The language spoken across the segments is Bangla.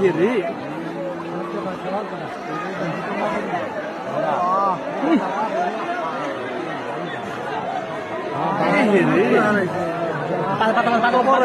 Hiri. Hiri. Pas pas pas pas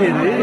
রে